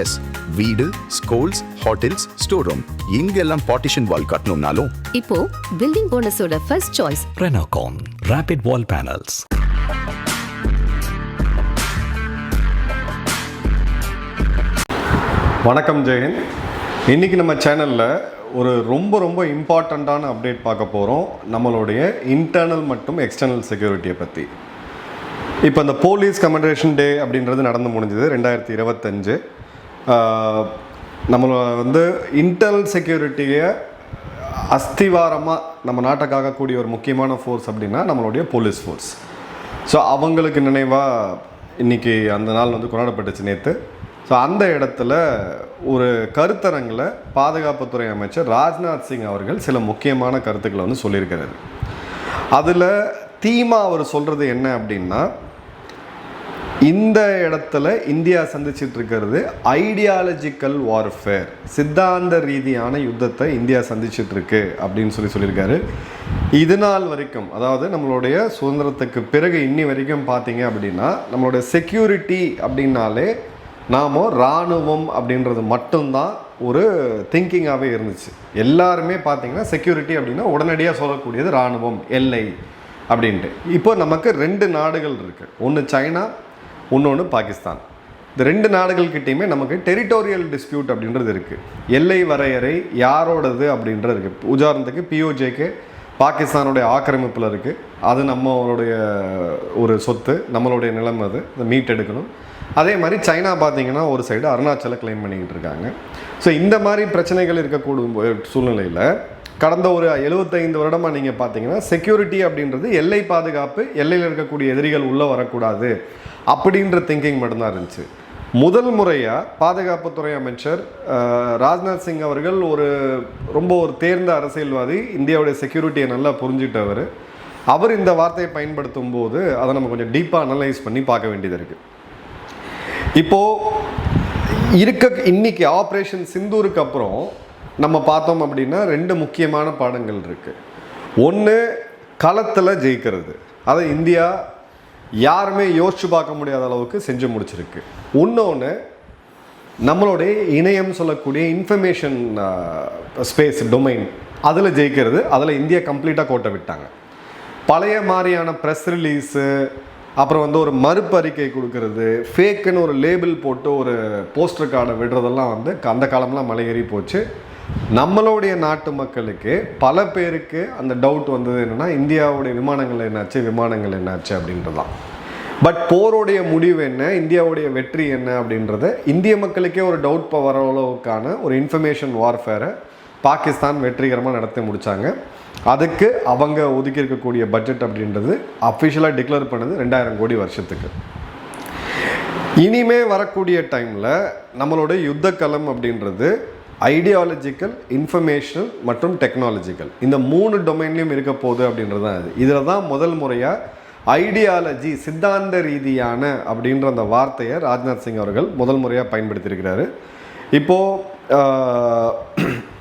S வீடு schools hotels store room இங்கெல்லாம் partition wall கட்டணும்னாலும். இப்போ building ஓனர்ஸோட first choice Renocon Rapid Wall Panels. வணக்கம் ஜெயன். இன்னைக்கு நம்ம சேனலில் ஒரு ரொம்ப ரொம்ப இம்பார்ட்டண்ட்டான அப்டேட் பார்க்க போகிறோம் நம்மளுடைய இன்டர்னல் மற்றும் எக்ஸ்டர்னல் செக்யூரிட்டியை பற்றி இப்போ இந்த போலீஸ் கமெண்டேஷன் டே அப்படின்றது நடந்து முடிஞ்சது ரெண்டாயிரத்தி இருபத்தஞ்சு. நம்மளை வந்து இன்டர்னல் செக்யூரிட்டியை அஸ்திவாரமாக நம்ம நாட்டுக்காக கூடிய ஒரு முக்கியமான ஃபோர்ஸ் அப்படின்னா நம்மளுடைய போலீஸ் ஃபோர்ஸ் ஸோ அவங்களுக்கு நினைவாக இன்னைக்கு அந்த நாள் வந்து கொண்டாடப்பட்டுச்சு நேற்று ஸோ அந்த இடத்துல ஒரு கருத்தரங்கில் பாதுகாப்புத்துறை அமைச்சர் ராஜ்நாத் சிங் அவர்கள் சில முக்கியமான கருத்துக்களை வந்து சொல்லியிருக்கிறாரு. அதில் தீமா அவர் சொல்கிறது என்ன அப்படின்னா இந்த இடத்துல இந்தியா சந்திச்சிட்டு இருக்கிறது ஐடியாலஜிக்கல் வார்ஃபேர் சித்தாந்த ரீதியான யுத்தத்தை இந்தியா சந்திச்சிட்டு இருக்கு அப்படின்னு சொல்லி சொல்லியிருக்காரு. இது நாள் வரைக்கும் அதாவது நம்மளுடைய சுதந்திரத்துக்கு பிறகு இன்னி வரைக்கும் பார்த்தீங்க அப்படின்னா நம்மளுடைய செக்யூரிட்டி அப்படின்னாலே நாம இராணுவம் அப்படின்றது மட்டும்தான் ஒரு திங்கிங்காகவே இருந்துச்சு. எல்லாருமே பார்த்தீங்கன்னா செக்யூரிட்டி அப்படின்னா உடனடியாக சொல்லக்கூடியது இராணுவம் எல்லை அப்படின்ட்டு. இப்போ நமக்கு ரெண்டு நாடுகள் இருக்குது ஒன்று சைனா இன்னொன்று பாகிஸ்தான். இந்த ரெண்டு நாடுகள்கிட்டையுமே நமக்கு டெரிட்டோரியல் டிஸ்பியூட் அப்படின்றது இருக்குது எல்லை வரையறை யாரோடது அப்படின்றது இருக்குது உதாரணத்துக்கு பிஓஜேக்கு பாகிஸ்தானுடைய ஆக்கிரமிப்பில் இருக்குது அது நம்மளுடைய ஒரு சொத்து நம்மளுடைய நிலம் அது. அதை மீட்டெடுக்கணும் அதே மாதிரி சைனா பார்த்தீங்கன்னா ஒரு சைடு அருணாச்சலை கிளைம் பண்ணிக்கிட்டு இருக்காங்க. ஸோ இந்த மாதிரி பிரச்சனைகள் இருக்கக்கூடும் சூழ்நிலையில் கடந்த ஒரு எழுபத்தைந்து வருடமாக நீங்கள் பார்த்தீங்கன்னா செக்யூரிட்டி அப்படின்றது எல்லை பாதுகாப்பு எல்லையில் இருக்கக்கூடிய எதிரிகள் உள்ளே வரக்கூடாது அப்படின்ற திங்கிங் மட்டும்தான் இருந்துச்சு. முதல் முறையாக பாதுகாப்புத்துறை அமைச்சர் ராஜ்நாத் சிங் அவர்கள் ஒரு ரொம்ப ஒரு தேர்ந்த அரசியல்வாதி இந்தியாவுடைய செக்யூரிட்டியை நல்லா புரிஞ்சிட்டவர். அவர் இந்த வார்த்தையை பயன்படுத்தும் போது அதை நம்ம கொஞ்சம் டீப்பாக அனலைஸ் பண்ணி பார்க்க வேண்டியது இருக்குது இப்போது இருக்க இன்னைக்கு ஆப்ரேஷன் சிந்தூருக்கு அப்புறம் நம்ம பார்த்தோம் அப்படின்னா ரெண்டு முக்கியமான பாடங்கள் இருக்குது ஒன்று களத்தில் ஜெயிக்கிறது. அதை இந்தியா யாருமே யோசிச்சு பார்க்க முடியாத அளவுக்கு செஞ்சு முடிச்சிருக்கு. இன்னொன்று நம்மளுடைய இணையம் சொல்லக்கூடிய இன்ஃபர்மேஷன் ஸ்பேஸ் டொமைன் அதில் ஜெயிக்கிறது. அதில் இந்தியா கம்ப்ளீட்டாக கோட்டை விட்டாங்க. பழைய மாதிரியான ப்ரெஸ் ரிலீஸு அப்புறம் வந்து ஒரு மறுப்பறிக்கை கொடுக்கறது ஃபேக்குன்னு ஒரு லேபிள் போட்டு ஒரு போஸ்டர் கார்டை விடுறதெல்லாம் வந்து அந்த காலம்லாம் மலையேறி போச்சு. நம்மளுடைய நாட்டு மக்களுக்கு பல பேருக்கு அந்த டவுட் வந்தது என்னென்னா இந்தியாவுடைய விமானங்கள் என்னாச்சு விமானங்கள் என்னாச்சு அப்படின்றது தான் பட் போருடைய முடிவு என்ன இந்தியாவுடைய வெற்றி என்ன அப்படின்றத இந்திய மக்களுக்கே ஒரு டவுட் வர அளவுக்கான ஒரு இன்ஃபர்மேஷன் வார்ஃபேரை பாகிஸ்தான் வெற்றிகரமாக நடத்தி முடித்தாங்க அதுக்கு அவங்க ஒதுக்கி இருக்கக்கூடிய பட்ஜெட் அப்படின்றது அஃபிஷியலாக டிக்ளேர் பண்ணது ரெண்டாயிரம் கோடி வருஷத்துக்கு. இனிமே வரக்கூடிய டைமில் நம்மளோட யுத்த அப்படின்றது ஐடியாலஜிக்கல் இன்ஃபர்மேஷனல் மற்றும் டெக்னாலஜிக்கல் இந்த மூணு டொமைன்லையும் இருக்க போகுது அப்படின்றது தான் இது இதில் தான் முதல் முறையாக ஐடியாலஜி சித்தாந்த ரீதியான அப்படின்ற அந்த வார்த்தையை ராஜ்நாத் சிங் அவர்கள் முதல் முறையாக பயன்படுத்தியிருக்கிறாரு. இப்போது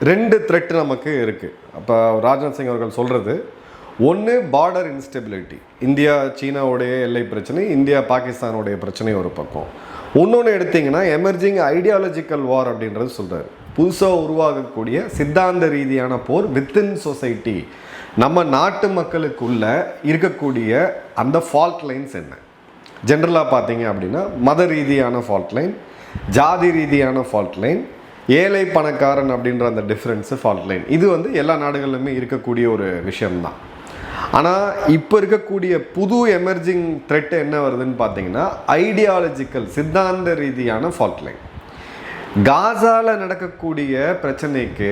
ரெண்டு த்ரெட் நமக்கு இருக்குது அப்போ ராஜ்நாத் சிங் அவர்கள் சொல்கிறது ஒன்று பார்டர் இன்ஸ்டெபிலிட்டி இந்தியா சீனாவுடைய எல்லை பிரச்சனை இந்தியா பாகிஸ்தானுடைய பிரச்சனை ஒரு பக்கம். இன்னொன்று எடுத்திங்கன்னா எமர்ஜிங் ஐடியாலஜிக்கல் வார் அப்படின்றது சொல்கிறார் புதுசாக உருவாகக்கூடிய சித்தாந்த ரீதியான போர் வித்தின் சொசைட்டி நம்ம நாட்டு மக்களுக்குள்ள இருக்கக்கூடிய அந்த ஃபால்ட் லைன்ஸ் என்ன? ஜென்ரலாக பார்த்தீங்க அப்படின்னா மத ரீதியான ஃபால்ட் லைன் ஜாதி ரீதியான ஃபால்ட் லைன் ஏழை பணக்காரன் அப்படின்ற அந்த டிஃப்ரென்ஸு ஃபால்ட் லைன் இது வந்து எல்லா நாடுகளிலுமே இருக்கக்கூடிய ஒரு விஷயம்தான். ஆனால் இப்போ இருக்கக்கூடிய புது எமர்ஜிங் த்ரெட் என்ன வருதுன்னு பார்த்தீங்கன்னா ஐடியாலஜிக்கல் சித்தாந்த ரீதியான ஃபால்ட் லைன் காசாவில் நடக்கக்கூடிய பிரச்சனைக்கு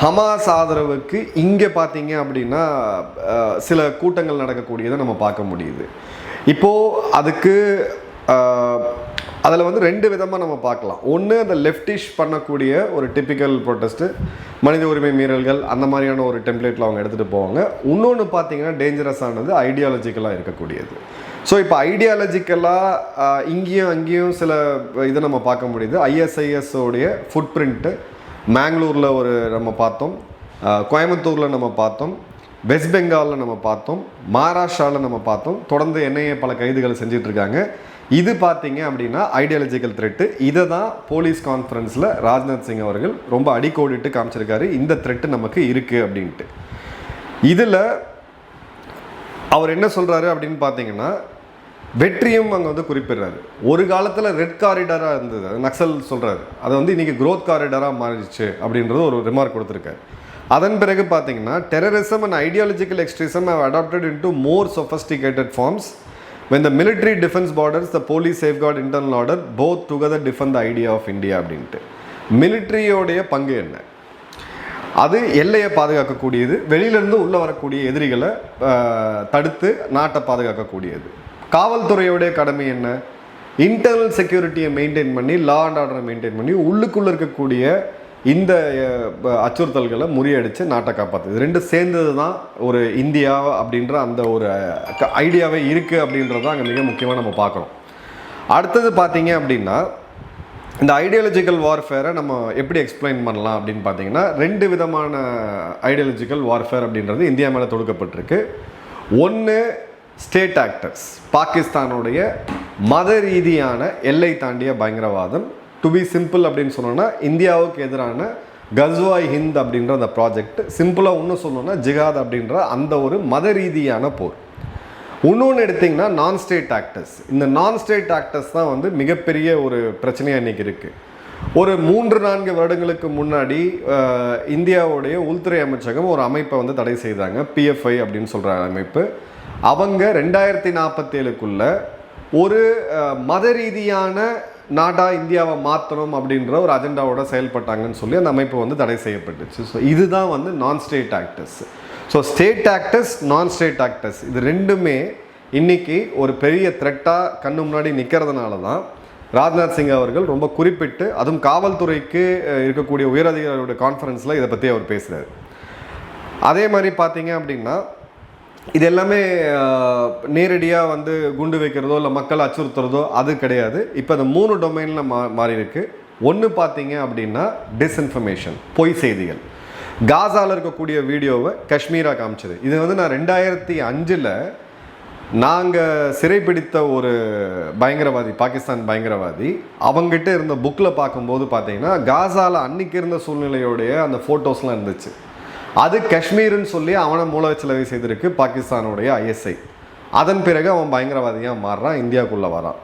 ஹமாஸ் ஆதரவுக்கு இங்கே பார்த்தீங்க அப்படின்னா சில கூட்டங்கள் நடக்கக்கூடியதை நம்ம பார்க்க முடியுது. இப்போது அதுக்கு அதில் வந்து ரெண்டு விதமாக நம்ம பார்க்கலாம். ஒன்று அந்த லெஃப்டிஷ் பண்ணக்கூடிய ஒரு டிப்பிக்கல் ப்ரொட்டஸ்ட்டு மனித உரிமை மீறல்கள் அந்த மாதிரியான ஒரு டெம்ப்ளேட்டில் அவங்க எடுத்துகிட்டு போவாங்க. இன்னொன்று பார்த்தீங்கன்னா டேஞ்சரஸானது ஐடியாலஜிக்கலாக இருக்கக்கூடியது. ஸோ இப்போ ஐடியாலஜிக்கலாக இங்கேயும் அங்கேயும் சில இதை நம்ம பார்க்க முடியுது. ஐஎஸ்ஐஎஸ்ஓடைய ஃபுட் பிரிண்ட்டு மேங்களூரில் ஒரு நம்ம பார்த்தோம். கோயம்புத்தூரில் நம்ம பார்த்தோம். வெஸ்ட் பெங்காலில் நம்ம பார்த்தோம். மகாராஷ்டிராவில் நம்ம பார்த்தோம். தொடர்ந்து என்ஐஏ பல கைதுகளை செஞ்சிட்ருக்காங்க. இது பார்த்தீங்க அப்படின்னா ஐடியாலஜிக்கல் த்ரெட்டு இதை தான் போலீஸ் கான்ஃபரன்ஸில் ராஜ்நாத் சிங் அவர்கள் ரொம்ப அடிக்கோடிட்டு காமிச்சிருக்காரு. இந்த த்ரெட்டு நமக்கு இருக்குது அப்படின்ட்டு. இதில் அவர் என்ன சொல்கிறாரு அப்படின்னு பார்த்தீங்கன்னா வெற்றியும் அங்கே வந்து குறிப்பிடுறாரு. ஒரு காலத்தில் ரெட் காரிடராக இருந்தது. அது நக்சல் சொல்கிறாரு அது வந்து இன்றைக்கி க்ரோத் காரிடராக மாறிடுச்சு அப்படின்றது ஒரு ரிமார்க் கொடுத்துருக்காரு. அதன் பிறகு பார்த்தீங்கன்னா terrorism and ideological extremism adopted adopted into more sophisticated forms when the military defends borders the police safeguard internal order both together defend the idea of India அப்படின்ட்டு. மிலிட்ரியோடைய பங்கு என்ன? அது எல்லையை பாதுகாக்கக்கூடியது வெளியிலேருந்து உள்ளே வரக்கூடிய எதிரிகளை தடுத்து நாட்டை பாதுகாக்கக்கூடியது. காவல்துறையோடைய கடமை என்ன? இன்டர்னல் செக்யூரிட்டியை மெயின்டைன் பண்ணி லா அண்ட் ஆர்டரை மெயின்டைன் பண்ணி உள்ளுக்குள்ளே இருக்கக்கூடிய இந்த அச்சுறுத்தல்களை முறியடித்து நாட்டை காப்பாற்றுது ரெண்டு சேர்ந்தது தான் ஒரு இந்தியா அப்படின்ற அந்த ஒரு ஐடியாவே இருக்குது அப்படின்றது தான் அங்கே மிக முக்கியமாக நம்ம பார்க்குறோம். அடுத்தது பார்த்தீங்க அப்படின்னா இந்த ஐடியாலஜிக்கல் வார்ஃபேரை நம்ம எப்படி எக்ஸ்பிளைன் பண்ணலாம் அப்படின்னு பார்த்தீங்கன்னா ரெண்டு விதமான ஐடியாலஜிக்கல் வார்ஃபேர் அப்படின்றது இந்தியா மேலே தொடுக்கப்பட்டிருக்கு. ஒன்று ஸ்டேட் ஆக்டர்ஸ். பாகிஸ்தானுடைய மத ரீதியான எல்லை தாண்டிய பயங்கரவாதம். டு பி சிம்பிள் அப்படின்னு சொன்னோன்னா இந்தியாவுக்கு எதிரான கஸ்வாய் ஹிந்த் அப்படின்ற அந்த ப்ராஜெக்ட் சிம்பிளாக ஒன்று சொல்லணும்னா ஜிகாத் அப்படின்ற அந்த ஒரு மத ரீதியான போர். இன்னொன்று எடுத்திங்கன்னா நான் ஸ்டேட் ஆக்டர்ஸ் இந்த நான் ஸ்டேட் ஆக்டர்ஸ் தான் வந்து மிகப்பெரிய ஒரு பிரச்சனையாக இன்றைக்கி இருக்குது ஒரு மூன்று நான்கு வருடங்களுக்கு முன்னாடி இந்தியாவுடைய உள்துறை அமைச்சகம் ஒரு அமைப்பை வந்து தடை செய்தாங்க. பிஎஃப்ஐ அப்படின்னு சொல்கிற அமைப்பு. அவங்க ரெண்டாயிரத்தி நாற்பத்தேழுக்குள்ள ஒரு மத ரீதியான நாடாக இந்தியாவை மாற்றணும் அப்படின்ற ஒரு அஜெண்டாவோட செயல்பட்டாங்கன்னு சொல்லி அந்த அமைப்பு வந்து தடை செய்யப்பட்டுச்சு. ஸோ இதுதான் வந்து non state actors so state actors non state actors இது ரெண்டுமே இன்னைக்கு ஒரு பெரிய த்ரெட்டாக கண்ணு முன்னாடி நிற்கிறதுனால தான் ராஜ்நாத் சிங் அவர்கள் ரொம்ப குறிப்பிட்டு அதுவும் காவல்துறைக்கு இருக்கக்கூடிய உயரதிகாரிகளுடைய கான்ஃபரன்ஸில் இதை பற்றி அவர் பேசுகிறார் அதே மாதிரி பார்த்தீங்க அப்படின்னா இது எல்லாமே நேரடியாக வந்து குண்டு வைக்கிறதோ இல்லை மக்களை அச்சுறுத்துறதோ அது கிடையாது. இப்போ அந்த மூணு டொமைனில் மா மாறி இருக்கு ஒன்று பார்த்தீங்க அப்படின்னா டிஸ்இன்ஃபர்மேஷன் பொய் செய்திகள். காசாவில் இருக்கக்கூடிய வீடியோவை காஷ்மீராக காமிச்சது. இது வந்து நான் ரெண்டாயிரத்தி அஞ்சில் நாங்கள் சிறைப்பிடித்த ஒரு பயங்கரவாதி பாகிஸ்தான் பயங்கரவாதி அவங்ககிட்ட இருந்த புக்கில் பார்க்கும்போது பார்த்தீங்கன்னா காசாவில் அன்னைக்கு இருந்த சூழ்நிலையோடைய அந்த ஃபோட்டோஸ்லாம் இருந்துச்சு. அது காஷ்மீர்னு சொல்லி அவனை மூலவச்சலவை செய்திருக்கு பாகிஸ்தானுடைய ஐஎஸ்ஐ அதன் பிறகு அவன் பயங்கரவாதியாக மாறுறான் இந்தியாவுக்குள்ளே வரான்.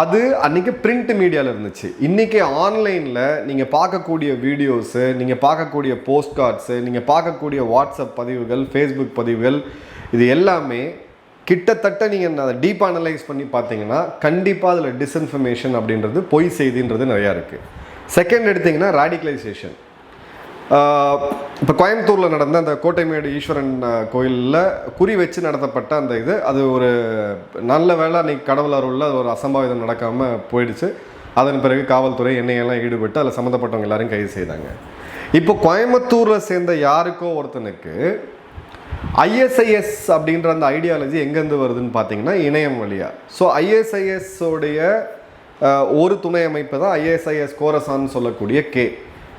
அது அன்றைக்கி பிரிண்ட் மீடியாவில் இருந்துச்சு. இன்றைக்கி ஆன்லைனில் நீங்கள் பார்க்கக்கூடிய வீடியோஸு நீங்கள் பார்க்கக்கூடிய போஸ்ட் கார்ட்ஸு நீங்கள் பார்க்கக்கூடிய வாட்ஸ்அப் பதிவுகள் ஃபேஸ்புக் பதிவுகள் இது எல்லாமே கிட்டத்தட்ட நீங்கள் அதை டீப் அனலைஸ் பண்ணி பார்த்தீங்கன்னா கண்டிப்பாக அதில் டிஸ்இன்ஃபர்மேஷன் அப்படின்றது பொய் செய்தின்றது நிறையா இருக்குது செகண்ட் எடுத்திங்கன்னா ராடிகலைசேஷன் இப்போ கோயம்புத்தூரில் நடந்த அந்த கோட்டைமேடு ஈஸ்வரன் கோயிலில் குறி வச்சு நடத்தப்பட்ட அந்த இது அது ஒரு நல்ல வேலை அன்றைக்கி கடவுள் அருளில் அது ஒரு அசம்பாவிதம் நடக்காமல் போயிடுச்சு. அதன் பிறகு காவல்துறை எண்ணெயெல்லாம் ஈடுபட்டு அதில் சம்மந்தப்பட்டவங்க எல்லாரும் கைது செய்தாங்க. இப்போ கோயம்புத்தூரில் சேர்ந்த யாருக்கோ ஒருத்தனுக்கு ஐஎஸ்ஐஎஸ் அப்படின்ற அந்த ஐடியாலஜி எங்கேருந்து வருதுன்னு பார்த்தீங்கன்னா இணையம் வழியா. ஸோ ஐஎஸ்ஐஎஸோடைய ஒரு துணை அமைப்பு தான் ஐஎஸ்ஐஎஸ் கோரசான்னு சொல்லக்கூடிய கே.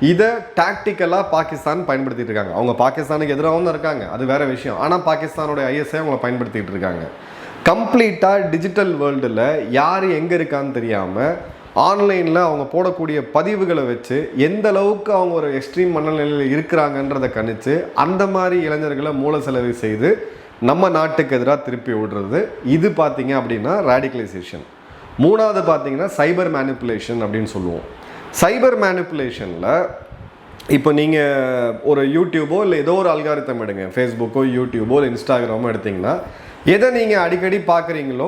இதை டாக்டிக்கலாக பாகிஸ்தான் பயன்படுத்திட்டு இருக்காங்க. அவங்க பாகிஸ்தானுக்கு எதிராகவும் தான் இருக்காங்க. அது வேற விஷயம். ஆனால் பாகிஸ்தானுடைய ஐஎஸ்ஐ அவங்கள பயன்படுத்திட்டு இருக்காங்க. கம்ப்ளீட்டாக டிஜிட்டல் வேர்ல்டில் யார் எங்கே இருக்கான்னு தெரியாமல் ஆன்லைனில் அவங்க போடக்கூடிய பதிவுகளை வச்சு எந்த அளவுக்கு அவங்க ஒரு எக்ஸ்ட்ரீம் மனநிலையில் இருக்கிறாங்கன்றதை கணித்து அந்த மாதிரி இளைஞர்களை மூல செலவு செய்து நம்ம நாட்டுக்கு எதிராக திருப்பி விடுறது. இது பார்த்திங்க அப்படின்னா ரேடிகலைசேஷன் மூணாவது பார்த்தீங்கன்னா சைபர் மேனிப்புலேஷன் அப்படின்னு சொல்லுவோம். சைபர் மேனிப்புலேஷனில் இப்போ நீங்கள் ஒரு யூடியூபோ இல்லை ஏதோ ஒரு அல்காரித்தம் எடுங்க ஃபேஸ்புக்கோ யூடியூபோ இல்லை இன்ஸ்டாகிராமோ எடுத்தீங்கன்னா எதை நீங்கள் அடிக்கடி பார்க்குறீங்களோ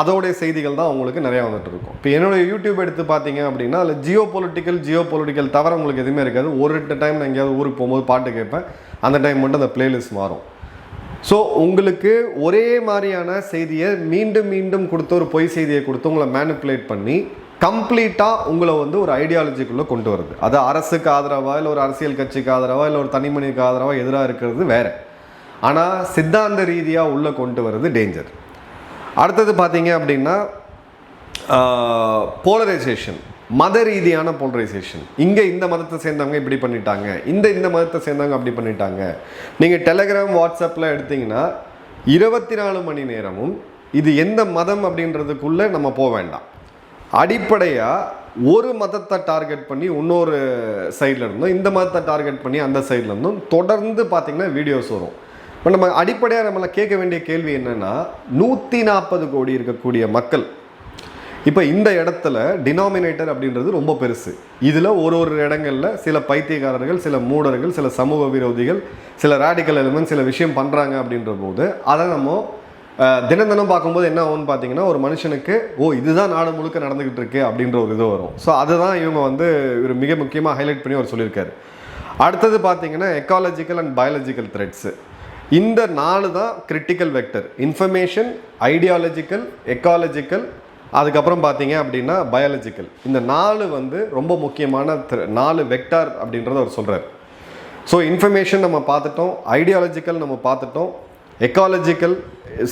அதோடைய செய்திகள் தான் உங்களுக்கு நிறையா வந்துட்டு இருக்கும். இப்போ என்னோட யூடியூப் எடுத்து பார்த்தீங்க அப்படின்னா அதில் ஜியோ பொலிட்டிக்கல் ஜியோ பொலிட்டிக்கல் தவிர உங்களுக்கு எதுவுமே இருக்காது. ஒரு ரெண்டு டைம் நான் எங்கேயாவது ஊருக்கு போகும்போது பாட்டு கேட்பேன். அந்த டைம் மட்டும் அந்த பிளேலிஸ்ட் மாறும். ஸோ உங்களுக்கு ஒரே மாதிரியான செய்தியை மீண்டும் மீண்டும் கொடுத்து ஒரு பொய் செய்தியை கொடுத்து உங்களை மேனிப்புலேட் பண்ணி கம்ப்ளீட்டாக உங்களை வந்து ஒரு ஐடியாலஜிக்குள்ளே கொண்டு வருது. அது அரசுக்கு ஆதரவாக இல்லை ஒரு அரசியல் கட்சிக்கு ஆதரவாக இல்லை ஒரு தனிமனிக்கு ஆதரவாக எதிராக இருக்கிறது வேறு. ஆனால் சித்தாந்த ரீதியாக உள்ளே கொண்டு வர்றது டேஞ்சர் அடுத்தது பார்த்தீங்க அப்படின்னா போலரைசேஷன் மத ரீதியான போலரைசேஷன் இங்கே இந்த மதத்தை சேர்ந்தவங்க இப்படி பண்ணிட்டாங்க இந்த இந்த மதத்தை சேர்ந்தவங்க அப்படி பண்ணிட்டாங்க. நீங்கள் டெலகிராம் வாட்ஸ்அப்பில் எடுத்தீங்கன்னா இருபத்தி நாலு மணி நேரமும் இது எந்த மதம் அப்படின்றதுக்குள்ளே நம்ம போக வேண்டாம். அடிப்படையாக ஒரு மதத்தை டார்கெட் பண்ணி இன்னொரு சைடில் இருந்தும் இந்த மதத்தை டார்கெட் பண்ணி அந்த சைடில் இருந்தும் தொடர்ந்து பார்த்திங்கன்னா வீடியோஸ் வரும். இப்போ நம்ம அடிப்படையாக நம்மளை கேட்க வேண்டிய கேள்வி என்னென்னா நூற்றி நாற்பது கோடி இருக்கக்கூடிய மக்கள். இப்போ இந்த இடத்துல டினாமினேட்டர் அப்படின்றது ரொம்ப பெருசு. இதில் ஒரு ஒரு இடங்களில் சில பைத்தியக்காரர்கள் சில மூடர்கள் சில சமூக விரோதிகள் சில ரேடிக்கல் எலிமெண்ட் சில விஷயம் பண்ணுறாங்க அப்படின்ற போது அதை நம்ம தினம் தினம் பார்க்கும்போது என்ன ஆகும்னு பார்த்தீங்கன்னா ஒரு மனுஷனுக்கு ஓ இதுதான் நாடு முழுக்க நடந்துக்கிட்டு இருக்கு அப்படின்ற ஒரு இது வரும். ஸோ அதுதான் இவங்க வந்து ஒரு மிக முக்கியமாக ஹைலைட் பண்ணி அவர் சொல்லியிருக்காரு. அடுத்தது பார்த்தீங்கன்னா எக்காலஜிக்கல் அண்ட் பயாலஜிக்கல் த்ரெட்ஸு இந்த நாலு தான் critical vector information ideological ecological அதுக்கப்புறம் பார்த்தீங்க அப்படின்னா பயாலஜிக்கல் இந்த நாலு வந்து ரொம்ப முக்கியமான த்ர நாலு வெக்டார் அப்படின்றத அவர் சொல்கிறார் ஸோ இன்ஃபர்மேஷன் நம்ம பார்த்துட்டோம் ஐடியாலஜிக்கல் நம்ம பார்த்துட்டோம் எக்காலஜிக்கல்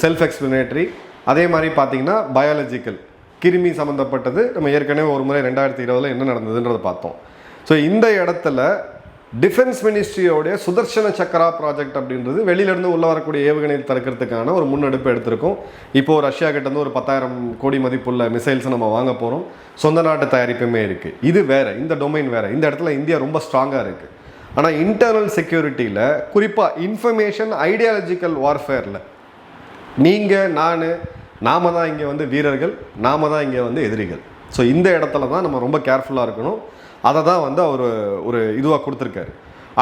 செல்ஃப் எக்ஸ்பிளனேட்டரி அதே மாதிரி பார்த்தீங்கன்னா பயாலஜிக்கல் கிருமி சம்மந்தப்பட்டது நம்ம ஏற்கனவே ஒரு முறை ரெண்டாயிரத்தி இருபதில் என்ன நடந்ததுன்றதை பார்த்தோம். ஸோ இந்த இடத்துல டிஃபென்ஸ் மினிஸ்ட்ரியோடைய சுதர்சன சக்கரா ப்ராஜெக்ட் அப்படின்றது வெளியிலேருந்து உள்ளே வரக்கூடிய ஏவுகணை தடுக்கிறதுக்கான ஒரு முன்னெடுப்பு எடுத்திருக்கோம். இப்போது ரஷ்யா கிட்ட இருந்து ஒரு பத்தாயிரம் கோடி மதிப்புள்ள மிசைல்ஸ் நம்ம வாங்க போகிறோம் சொந்த நாட்டு தயாரிப்புமே இருக்குது இது வேறு இந்த டொமைன் வேறு. இந்த இடத்துல இந்தியா ரொம்ப ஸ்ட்ராங்காக இருக்குது ஆனால் இன்டர்னல் செக்யூரிட்டியில் குறிப்பாக இன்ஃபர்மேஷன் ஐடியாலஜிக்கல் வார்ஃபேரில் நீங்கள் நான் நாம தான் இங்கே வந்து வீரர்கள் நாம தான் இங்கே வந்து எதிரிகள். ஸோ இந்த இடத்துல தான் நம்ம ரொம்ப கேர்ஃபுல்லாக இருக்கணும். அதை தான் வந்து அவர் ஒரு இதுவாக கொடுத்துருக்காரு.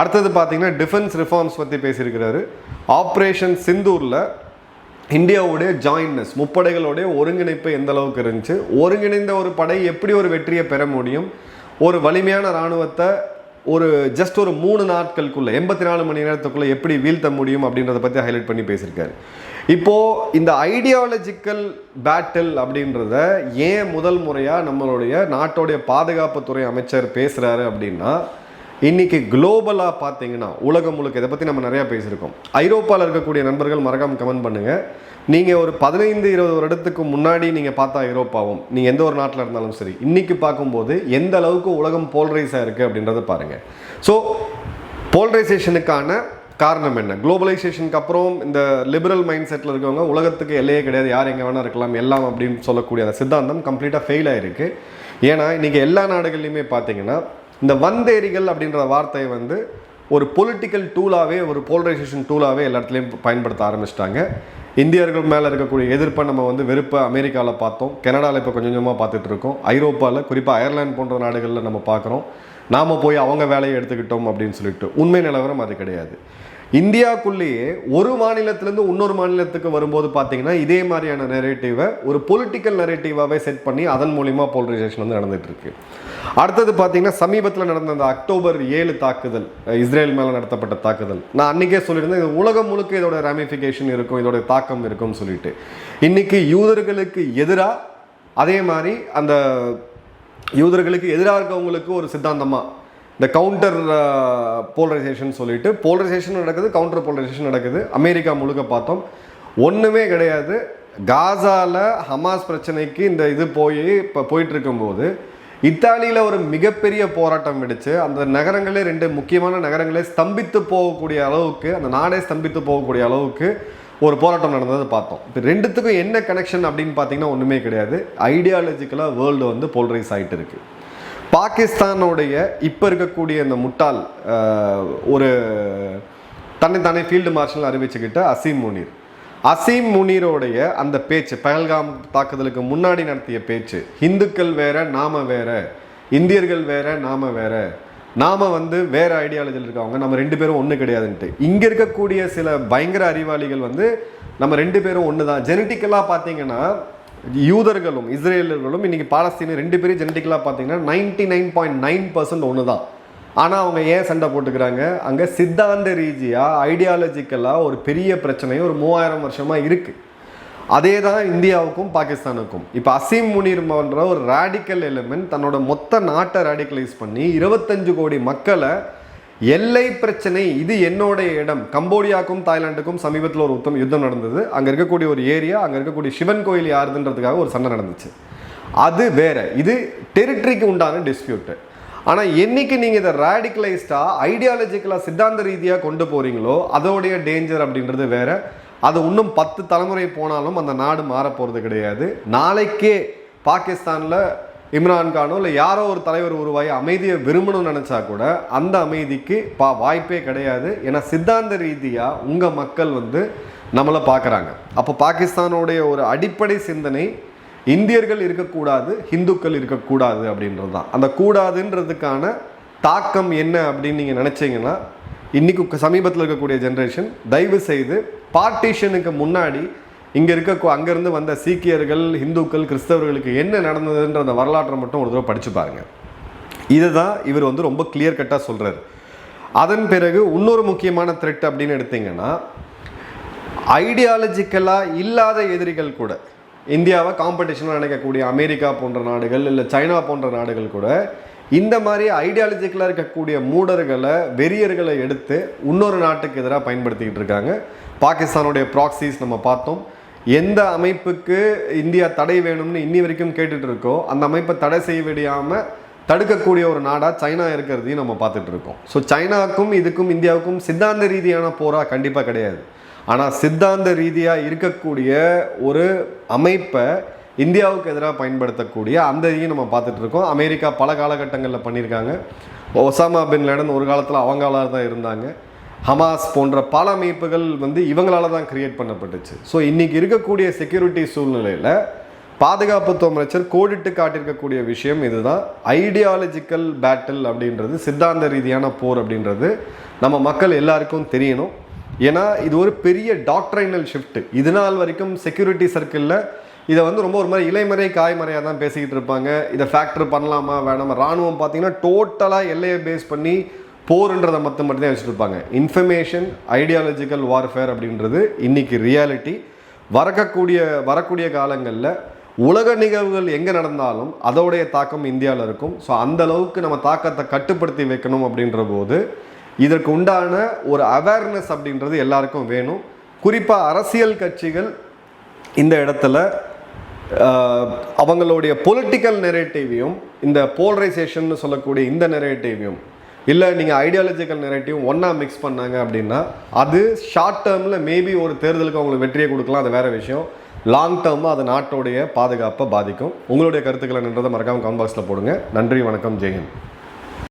அடுத்தது பார்த்தீங்கன்னா டிஃபென்ஸ் ரிஃபார்ம்ஸ் பற்றி பேசியிருக்கிறாரு. ஆப்ரேஷன் சிந்தூரில் இந்தியாவுடைய ஜாயின்னஸ் முப்படைகளுடைய ஒருங்கிணைப்பு எந்த அளவுக்கு இருந்துச்சு? ஒருங்கிணைந்த ஒரு படை எப்படி ஒரு வெற்றியை பெற முடியும்? ஒரு வலிமையான இராணுவத்தை ஒரு ஜஸ்ட் ஒரு மூணு நாட்களுக்குள்ளே எண்பத்தி நாலு மணி நேரத்துக்குள்ளே எப்படி வீழ்த்த முடியும் அப்படின்றத பற்றி ஹைலைட் பண்ணி பேசியிருக்காரு. இப்போது இந்த ஐடியாலஜிக்கல் பேட்டில் அப்படின்றத ஏன் முதல் முறையாக நம்மளுடைய நாட்டோடைய பாதுகாப்புத்துறை அமைச்சர் பேசுகிறாரு அப்படின்னா இன்றைக்கி குளோபலாக பார்த்தீங்கன்னா உலகம் முழுக்க இதை பற்றி நம்ம நிறையா பேசியிருக்கோம். ஐரோப்பாவில் இருக்கக்கூடிய நண்பர்கள் மறக்காமல் கமெண்ட் பண்ணுங்கள் நீங்கள் ஒரு பதினைந்து இருபது வருடத்துக்கு முன்னாடி நீங்கள் பார்த்தா ஐரோப்பாவும் நீங்கள் எந்த ஒரு நாட்டில் இருந்தாலும் சரி இன்றைக்கி பார்க்கும்போது எந்த அளவுக்கு உலகம் போல்ரைஸாக இருக்குது அப்படின்றத பாருங்கள் ஸோ போல்ரைசேஷனுக்கான காரணம் என்ன? குளோபலைசேஷனுக்கு அப்புறம் இந்த லிபரல் மைண்ட் செட்டில் இருக்கவங்க உலகத்துக்கு எல்லையே கிடையாது யார் எங்கே வேணால் இருக்கலாம் எல்லாம் அப்படின்னு சொல்லக்கூடிய அந்த சித்தாந்தம் கம்ப்ளீட்டாக ஃபெயில் ஆயிருக்கு. ஏன்னா இன்றைக்கி எல்லா நாடுகள்லையுமே பார்த்தீங்கன்னா இந்த வந்தேரிகள் அப்படின்ற வார்த்தையை வந்து ஒரு பொலிட்டிக்கல் டூலாகவே ஒரு போலரைசேஷன் டூலாகவே எல்லா இடத்துலையும் பயன்படுத்த ஆரம்பிச்சிட்டாங்க. இந்தியர்கள் மேலே இருக்கக்கூடிய எதிர்ப்பை நம்ம வந்து வெறுப்பை அமெரிக்காவில் பார்த்தோம். கனடாவில் இப்போ கொஞ்சம் கொஞ்சமாக பார்த்துட்டு இருக்கோம். ஐரோப்பாவில் குறிப்பாக அயர்லாந்து போன்ற நாடுகளில் நம்ம பார்க்குறோம் நாம் போய் அவங்க வேலையை எடுத்துக்கிட்டோம் அப்படின்னு சொல்லிட்டு. உண்மை நிலவரம் அது கிடையாது. இந்தியாக்குள்ளேயே ஒரு மாநிலத்திலேருந்து இன்னொரு மாநிலத்துக்கு வரும்போது பார்த்தீங்கன்னா இதே மாதிரியான நெரேட்டிவை ஒரு பொலிட்டிக்கல் நெரேட்டிவாகவே செட் பண்ணி அதன் மூலிமா போலரைசேஷன் வந்து நடந்துகிட்ருக்கு அடுத்தது பார்த்தீங்கன்னா சமீபத்தில் நடந்த அந்த அக்டோபர் ஏழு தாக்குதல் இஸ்ரேல் மேலே நடத்தப்பட்ட தாக்குதல். நான் அன்றைக்கே சொல்லியிருந்தேன் இது உலகம் முழுக்க இதோட ரேமிஃபிகேஷன் இருக்கும் இதோட தாக்கம் இருக்கும்னு சொல்லிட்டு. இன்னைக்கு யூதர்களுக்கு எதிராக அதே மாதிரி அந்த யூதர்களுக்கு எதிராக இருக்கவங்களுக்கு ஒரு சித்தாந்தமாக இந்த கவுண்டர் போலரைசேஷன் சொல்லிட்டு போலரைசேஷன் நடக்குது கவுண்டர் போலரைசேஷன் நடக்குது. அமெரிக்கா முழுக்க பார்த்தோம். ஒன்றுமே கிடையாது. காசாவில் ஹமாஸ் பிரச்சனைக்கு இந்த இது போய் இப்போ போயிட்டுருக்கும்போது இத்தாலியில் ஒரு மிகப்பெரிய போராட்டம் வெடிச்சு அந்த நகரங்களே ரெண்டு முக்கியமான நகரங்களே ஸ்தம்பித்து போகக்கூடிய அளவுக்கு அந்த நாடே ஸ்தம்பித்து போகக்கூடிய அளவுக்கு ஒரு போராட்டம் நடந்தது பார்த்தோம். இப்போ ரெண்டுத்துக்கும் என்ன கனெக்ஷன் அப்படின்னு பார்த்தீங்கன்னா ஒன்றுமே கிடையாது. ஐடியாலஜிக்கலாக வேர்ல்டு வந்து போல்ரைஸ் ஆகிட்டு இருக்குது பாகிஸ்தானுடைய இப்போ இருக்கக்கூடிய இந்த முட்டாள் ஒரு தன்னைத்தானே ஃபீல்டு மார்ஷல் அறிவிச்சுக்கிட்ட அசீம் முனீர். அசீம் முனீரோடைய அந்த பேச்சு பஹல்காம் தாக்குதலுக்கு முன்னாடி நடத்திய பேச்சு இந்துக்கள் வேற நாம வேற இந்தியர்கள் வேற நாம வேற நாம வந்து வேற ஐடியாலஜியில் இருக்கவங்க நம்ம ரெண்டு பேரும் ஒன்று கிடையாதுன்ட்டு. இங்கே இருக்கக்கூடிய சில பயங்கர அறிவாளிகள் வந்து நம்ம ரெண்டு பேரும் ஒன்று தான் ஜெனட்டிக்கலாக பார்த்தீங்கன்னா யூதர்களும் இஸ்ரேலர்களும் இன்னைக்கு பாலஸ்தீனும் ரெண்டு பேரும் ஜெனட்டிக்கலாக பார்த்தீங்கன்னா ninety nine point nine percent ஒன்று தான் ஆனால் அவங்க ஏன் சண்டை போட்டுக்கிறாங்க? அங்கே சித்தாந்த ரீதியாக ஐடியாலஜிக்கலாக ஒரு பெரிய பிரச்சனை ஒரு மூவாயிரம் வருஷமாக இருக்குது அதே தான் இந்தியாவுக்கும் பாகிஸ்தானுக்கும். இப்போ அசீம் முனீர்ன்ற ஒரு ரேடிக்கல் எலிமெண்ட் தன்னோட மொத்த நாட்டை ரேடிக்கலைஸ் பண்ணி இருபத்தஞ்சு கோடி மக்களை எல்லை பிரச்சனை இது என்னோட இடம். கம்போடியாவுக்கும் தாய்லாந்துக்கும் சமீபத்தில் ஒரு உத்தம் யுத்தம் நடந்தது. அங்கே இருக்கக்கூடிய ஒரு ஏரியா அங்கே இருக்கக்கூடிய சிவன் கோயில் யாருதுன்றதுக்காக ஒரு சண்டை நடந்துச்சு. அது வேற. இது டெரிட்டரிக்கு உண்டான டிஸ்பியூட்டு ஆனால் என்னைக்கு நீங்கள் இதை ரேடிக்கலைஸ்டாக ஐடியாலஜிக்கலாக சித்தாந்த ரீதியாக கொண்டு போகிறீங்களோ அதோடைய டேஞ்சர் அப்படின்றது வேற. அது இன்னும் பத்து தலைமுறை போனாலும் அந்த நாடு மாற போகிறது கிடையாது. நாளைக்கே பாகிஸ்தானில் இம்ரான் கானோ இல்லை யாரோ ஒரு தலைவர் உருவாகி அமைதியை விரும்பணும்னு நினச்சா கூட அந்த அமைதிக்கு பா வாய்ப்பே கிடையாது. ஏன்னா சித்தாந்த ரீதியாக உங்கள் மக்கள் வந்து நம்மளை பார்க்குறாங்க அப்போ பாகிஸ்தானுடைய ஒரு அடிப்படை சிந்தனை இந்தியர்கள் இருக்கக்கூடாது ஹிந்துக்கள் இருக்கக்கூடாது அப்படின்றது தான் அந்த கூடாதுன்றதுக்கான தாக்கம் என்ன அப்படின்னு நீங்கள் நினச்சிங்கன்னா இன்னைக்கு சமீபத்தில் இருக்கக்கூடிய ஜென்ரேஷன் தயவு செய்து பார்ட்டிஷனுக்கு முன்னாடி இங்கே இருக்க அங்கேருந்து வந்த சீக்கியர்கள் இந்துக்கள் கிறிஸ்தவர்களுக்கு என்ன நடந்ததுன்ற அந்த வரலாற்றை மட்டும் ஒரு தடவை படிச்சு பாருங்க. இதுதான் இவர் வந்து ரொம்ப கிளியர் கட்டாக சொல்கிறார் அதன் பிறகு இன்னொரு முக்கியமான த்ரெட் அப்படின்னு எடுத்திங்கன்னா ஐடியாலஜிக்கலாக இல்லாத எதிரிகள் கூட இந்தியாவை காம்படிஷனாக நினைக்கக்கூடிய அமெரிக்கா போன்ற நாடுகள் இல்லை சைனா போன்ற நாடுகள் கூட இந்த மாதிரி ஐடியாலஜிக்கலாக இருக்கக்கூடிய மூடர்களை வெறியர்களை எடுத்து இன்னொரு நாட்டுக்கு எதிராக பயன்படுத்திக்கிட்டு இருக்காங்க. பாகிஸ்தானுடைய ப்ராக்சிஸ் நம்ம பார்த்தோம். எந்த அமைப்புக்கு இந்தியா தடை வேணும்னு இன்னி வரைக்கும் கேட்டுட்டு இருக்கோ அந்த அமைப்பை தடை செய்ய விடாமல் தடுக்கக்கூடிய ஒரு நாடாக சைனா இருக்கிறதையும் நம்ம பார்த்துட்டு இருக்கோம். ஸோ சைனாவுக்கும் இதுக்கும் இந்தியாவுக்கும் சித்தாந்த ரீதியான போரா கண்டிப்பாக கிடையாது. ஆனால் சித்தாந்த ரீதியாக இருக்கக்கூடிய ஒரு அமைப்பை இந்தியாவுக்கு எதிராக பயன்படுத்தக்கூடிய அந்த இதையும் நம்ம பார்த்துட்டு இருக்கோம். அமெரிக்கா பல காலகட்டங்களில் பண்ணியிருக்காங்க. ஒசாமா பின் லேடன் ஒரு காலத்தில் அவங்களாக தான் இருந்தாங்க. ஹமாஸ் போன்ற பல அமைப்புகள் வந்து இவங்களால தான் கிரியேட் பண்ணப்பட்டுச்சு. ஸோ இன்றைக்கி இருக்கக்கூடிய செக்யூரிட்டி சூழ்நிலையில் பாதுகாப்புத்துவ அமைச்சர் கோடிட்டு காட்டியிருக்கக்கூடிய விஷயம் இதுதான். ஐடியாலஜிக்கல் பேட்டில் அப்படின்றது சித்தாந்த ரீதியான போர் அப்படின்றது நம்ம மக்கள் எல்லாருக்கும் தெரியணும். ஏன்னா இது ஒரு பெரிய டாக்ட்ரைனல் ஷிஃப்ட் இது நாள் வரைக்கும் செக்யூரிட்டி சர்க்கிளில் இதை வந்து ரொம்ப ஒரு மாதிரி இலைமறை காய்மறையாக தான் பேசிக்கிட்டு இருப்பாங்க. இதை ஃபேக்டர் பண்ணலாமா வேணாமா? ராணுவம் பார்த்தீங்கன்னா டோட்டலாக எல்லையை பேஸ் பண்ணி போர்ன்றதை மற்ற மட்டும்தான் வச்சுட்டு இருப்பாங்க இன்ஃபர்மேஷன் ஐடியாலஜிக்கல் வார்ஃபேர் அப்படின்றது இன்னைக்கு ரியாலிட்டி வரக்கூடிய வரக்கூடிய காலங்களில் உலக நிகழ்வுகள் எங்கே நடந்தாலும் அதோடைய தாக்கம் இந்தியாவில் இருக்கும். ஸோ அந்த அளவுக்கு நம்ம தாக்கத்தை கட்டுப்படுத்தி வைக்கணும் அப்படின்ற போது இதற்கு உண்டான ஒரு அவேர்னஸ் அப்படின்றது எல்லாருக்கும் வேணும். குறிப்பாக அரசியல் கட்சிகள் இந்த இடத்துல அவங்களுடைய பொலிட்டிக்கல் நெரேட்டிவையும் இந்த போலரைசேஷன் சொல்லக்கூடிய இந்த நெரேட்டிவையும் இல்லை நீங்கள் ஐடியாலஜிக்கல் நெரேட்டிவ் ஒன்றா மிக்ஸ் பண்ணாங்க அப்படின்னா அது ஷார்ட் டேர்மில் மேபி ஒரு தேர்தலுக்கு அவங்களுக்கு வெற்றியை கொடுக்கலாம் அது வேறு விஷயம். லாங் டேர்மாக அது நாட்டோடைய பாதுகாப்பை பாதிக்கும். உங்களுடைய கருத்துக்களை நின்றதை மறக்காமல் கமெண்ட் பாக்ஸில் போடுங்க. நன்றி வணக்கம் ஜெயின்